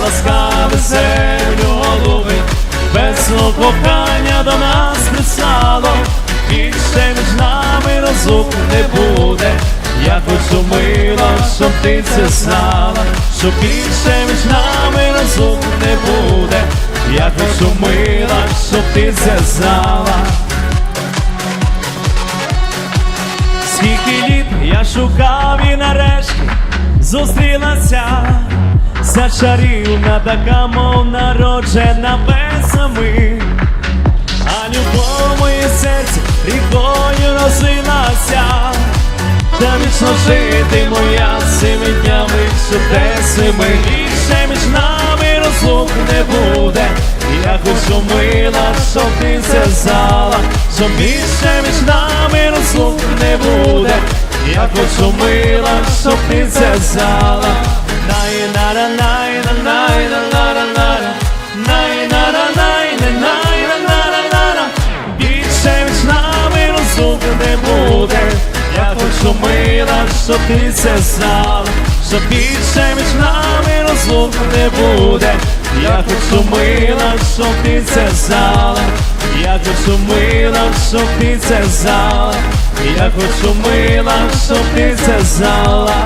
ласкаве землю голуби, без свого кохання до нас писало, більше між нами розлук не буде. Я хочу мило, щоб ти це знала, що більше між нами розлук не буде. Я хочу мила, щоб ти це знала. Скільки літ я шукав і нарешті зустрілася Ця чарівна така, мов народжена весами А любов в моє серце рікою розлилася. Та вічно жити моя цими днями чудесними Більше між нами розлук не буде. Я хочу мила, щоб ти знала Що більше між нами розлук не буде. Я хочу мила, щоб ти це Більше між нами розлук не буде Я хочу мила, щоб ти це знала. Що більше між нами розлук не буде Я хочу мила, щоб ти це знала. Я хочу мила, щоб ти це знала. Я хочу мила, щоб ти це знала